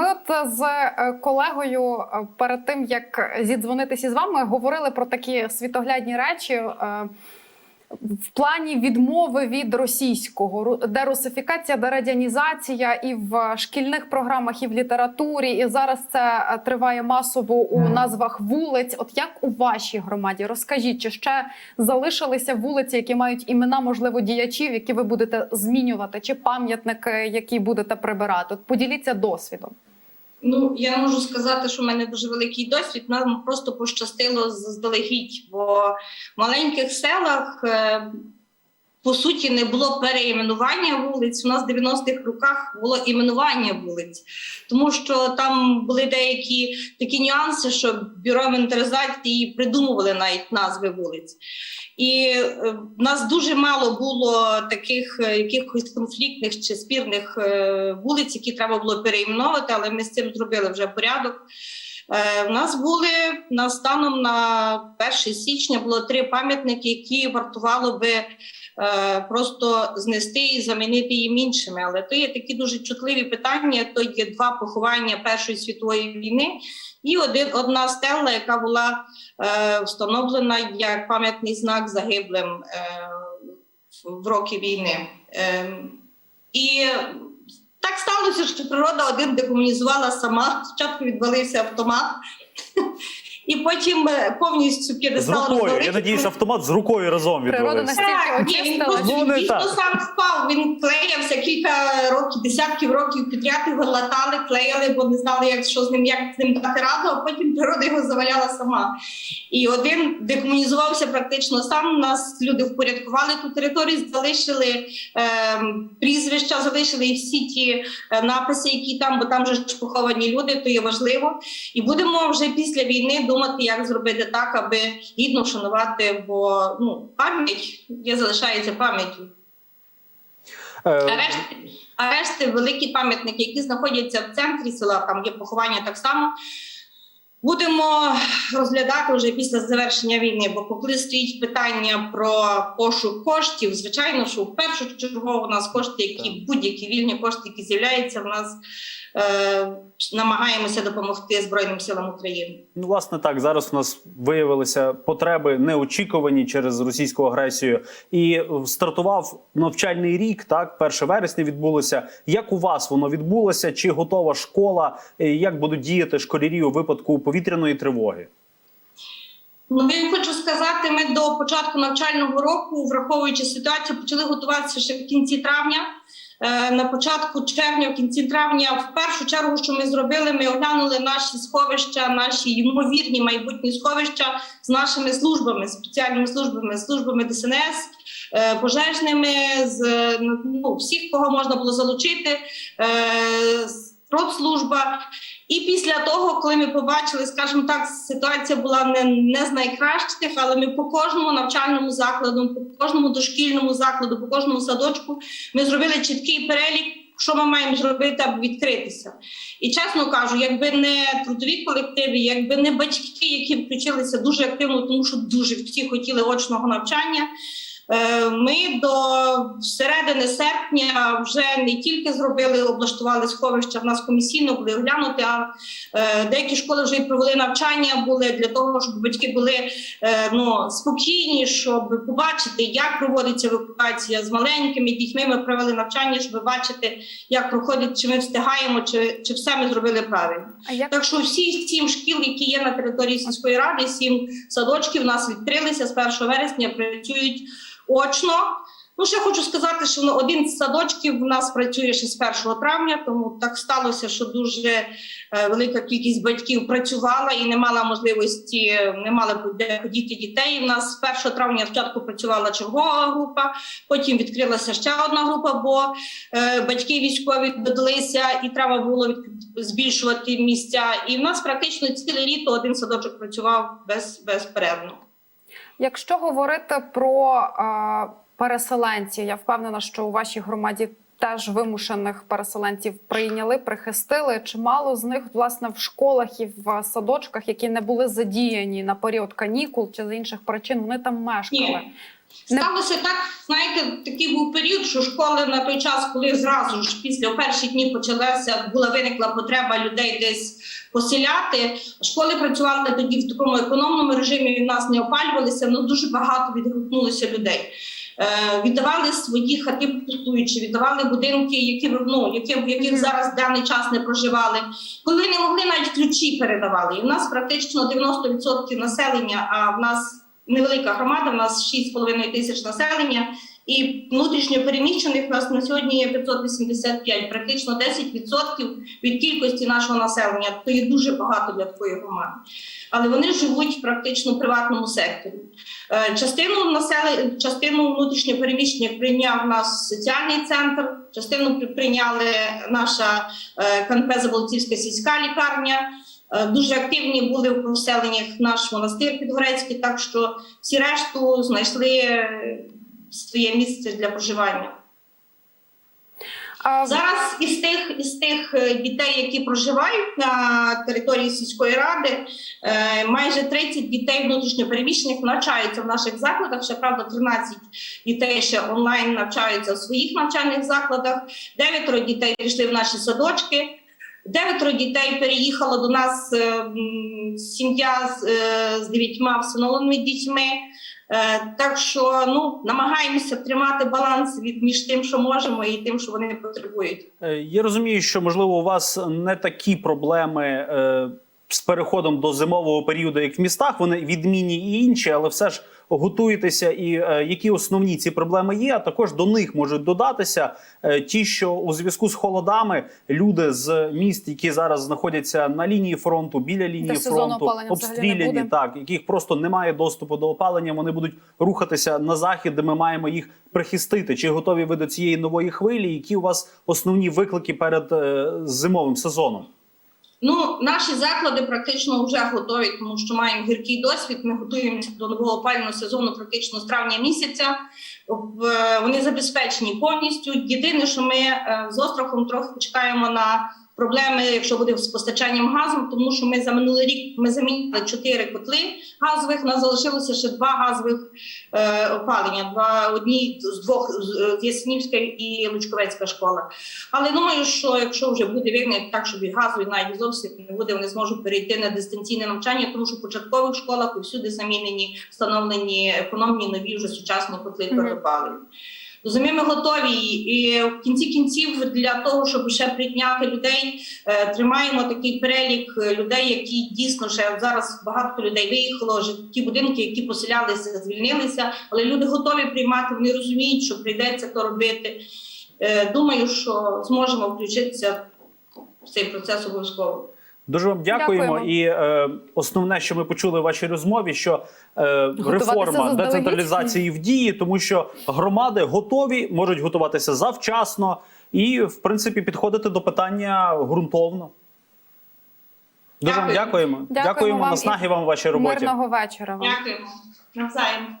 Ми от з е, колегою е, перед тим як зідзвонитися з вами говорили про такі світоглядні речі. е, В плані відмови від російського Ру- дерусифікація, дерадянізація і в шкільних програмах, і в літературі, і зараз це триває масово у назвах вулиць. От як у вашій громаді? Розкажіть, чи ще залишилися вулиці, які мають імена, можливо, діячів, які ви будете змінювати, чи пам'ятники, які будете прибирати? От поділіться досвідом. Ну, я можу сказати, що в мене дуже великий досвід. Нам просто пощастило заздалегідь, бо в маленьких селах. По суті, не було переіменування вулиць. У нас в 90-х роках було іменування вулиць, тому що там були деякі такі нюанси, що бюро інвентаризації придумували навіть назви вулиць. І е, в нас дуже мало було таких е, якихось конфліктних чи спірних е, вулиць, які треба було переіменовувати, але ми з цим зробили вже порядок. У нас були на станом на 1 січня було три пам'ятники, які вартувало би просто знести і замінити їм іншими. Але то є такі дуже чутливі питання. То є два поховання Першої світової війни і один одна стела, яка була е, встановлена як пам'ятний знак загиблим е, в- роки війни. Е, і так сталося, що природа один декомунізувала сама. Спочатку відвалився автомат, і потім е, повністю З п'єдестал рукою. Я надіюсь, автомат з рукою разом Природа відвалився. Так, ні, він просто Ну, дійсно так. сам впав. Він клеявся кілька років, десятків років підряд його латали, клеїли, бо не знали, як що з ним, як з ним дати раду, а потім природа його заваляла сама. І один декомунізувався практично сам. У Нас люди впорядкували ту територію, залишили ем, прізвища, залишили і всі ті е, написи, які там, бо там же ж поховані люди, то є важливо. І будемо вже після війни думати, як зробити так, аби гідно вшанувати, бо ну пам'ять є залишається пам'яттю. А Е, решти, великі пам'ятники, які знаходяться в центрі села, там є поховання так само. Будемо розглядати вже після завершення війни, бо коли стоїть питання про пошук коштів, звичайно, що в першу чергу у нас кошти, які будь-які вільні кошти, які з'являються, в нас намагаємося допомогти Збройним силам України. Ну, власне, так зараз у нас виявилися потреби неочікувані через російську агресію, і е, стартував навчальний рік. Так, 1 вересня відбулося. Як у вас воно відбулося? Чи готова школа? Е, Як будуть діяти школярі у випадку повітряної тривоги? Ну, я хочу сказати, ми до початку навчального року, враховуючи ситуацію, почали готуватися ще в кінці травня. Е, На початку червня, в кінці травня, в першу чергу, що ми зробили, ми оглянули наші сховища, наші ймовірні майбутні сховища з нашими службами, спеціальними службами, службами ДСНС, е, пожежними, з ну, всіх, кого можна було залучити, е, продслужба. І після того, коли ми побачили, скажімо так, ситуація була не, не з найкращих, але ми по кожному навчальному закладу, по кожному дошкільному закладу, по кожному садочку ми зробили чіткий перелік, що ми маємо зробити, аби відкритися. І чесно кажу, якби не трудові колективи, якби не батьки, які включилися дуже активно, тому що дуже всі хотіли очного навчання. Е, Ми до середини серпня вже не тільки зробили, облаштували сховища. В нас комісійно були оглянути, а е, деякі школи вже й провели навчання були для того, щоб батьки були е, ну, спокійні, щоб побачити, як проводиться евакуація з маленькими дітьми. Ми провели навчання, щоб бачити, як проходить, чи ми встигаємо, чи, чи все ми зробили правильно. Як Так що всі сім шкіл, які є на території сільської ради, сім садочків у нас відкрилися з 1 вересня, працюють очно. Ну, ще хочу сказати, що ну, один з садочків у нас працює ще з 1 травня, тому так сталося, що дуже е, велика кількість батьків працювала і не мала можливості, не мали де подіти дітей. У нас з 1 травня спочатку працювала чергова група, потім відкрилася ще одна група, бо е, батьки військові додалися, і треба було збільшувати місця. І в нас практично ціле літо один садочок працював без, безперервно. Якщо говорити про а, переселенців, я впевнена, що у вашій громаді теж вимушених переселенців прийняли, прихистили. Чимало з них власне в школах і в садочках, які не були задіяні на період канікул чи з інших причин, вони там мешкали. Ні. Сталося так, знаєте, такий був період, що школи на той час, коли зразу ж після перші дні почалася, була виникла потреба людей десь поселяти. Школи працювали тоді в такому економному режимі. і в нас не опалювалися, але дуже багато відгукнулося людей. Е, віддавали свої хати пустуючи, віддавали будинки, які ну, які, в яких зараз в даний час не проживали. Коли не могли, навіть ключі передавали. І в нас практично 90% населення, а в нас невелика громада, в нас 6,5 тисяч населення, і внутрішньо переміщених нас на сьогодні є 585, практично 10% від кількості нашого населення. То є дуже багато для такої громади. Але вони живуть практично в приватному секторі. Е, Частину населення, частину внутрішньо переміщених прийняв нас соціальний центр, частину при- прийняли наша е, КНП Заболотівська сільська лікарня. Е, Дуже активні були в поселеннях наш монастир Підгорецький, так що всі решту знайшли своє місце для проживання. А, Зараз із тих із тих е, дітей, які проживають на території сільської ради, е, майже 30 дітей внутрішньопереміщених навчаються в наших закладах. Ще правда, 13 дітей ще онлайн навчаються у своїх навчальних закладах. Дев'ятеро дітей пішли в наші садочки. Дев'ятеро дітей переїхало до нас е, сім'я з, е, з дев'ятьма всиновленими дітьми. Е, Так що ну намагаємося тримати баланс від між тим, що можемо, і тим, що вони не потребують. Е, Я розумію, що можливо у вас не такі проблеми е, з переходом до зимового періоду, як в містах. Вони відмінні і інші, але все ж готуєтеся. І е, які основні ці проблеми є, а також до них можуть додатися е, ті, що у зв'язку з холодами люди з міст, які зараз знаходяться на лінії фронту, біля лінії фронту, обстріляні, так яких просто немає доступу до опалення. Вони будуть рухатися на захід, де ми маємо їх прихистити. Чи готові ви до цієї нової хвилі? Які у вас основні виклики перед е, зимовим сезоном? Ну, наші заклади практично вже готові, тому що маємо гіркий досвід. Ми готуємося до нового опального сезону практично з травня місяця. Вони забезпечені повністю. Єдине, що ми е, з острахом трохи чекаємо на проблеми, якщо буде з постачанням газу, тому що ми за минулий рік ми замінили чотири котли газових. Нас залишилося ще два газових е, опалення. Два одні з двох з з і Лучковецька школа. Але думаю, що якщо вже буде вигнати так, щоб і газу і навіть зовсім не буде, вони зможуть перейти на дистанційне навчання, тому що в початкових школах усюди замінені встановлені економні нові вже сучасні котли Мгм. перепалені. Розумію, ми готові, і в кінці кінців для того, щоб ще прийняти людей, е, тримаємо такий перелік е, людей, які дійсно ще зараз багато людей виїхало, ті будинки, які поселялися, звільнилися, але люди готові приймати. Вони розуміють, що прийдеться то робити. Е, Думаю, що зможемо включитися в цей процес обов'язково. Дуже вам дякуємо. Дякуємо. І е, основне, що ми почули в вашій розмові, що е, реформа децентралізації в дії, тому що громади готові, можуть готуватися завчасно і, в принципі, підходити до питання ґрунтовно. Дуже вам дякуємо. Дякуємо Дякуємо вам наснаги вам в вашій роботі. Мирного вечора вам. Дякуємо. Навзаєм.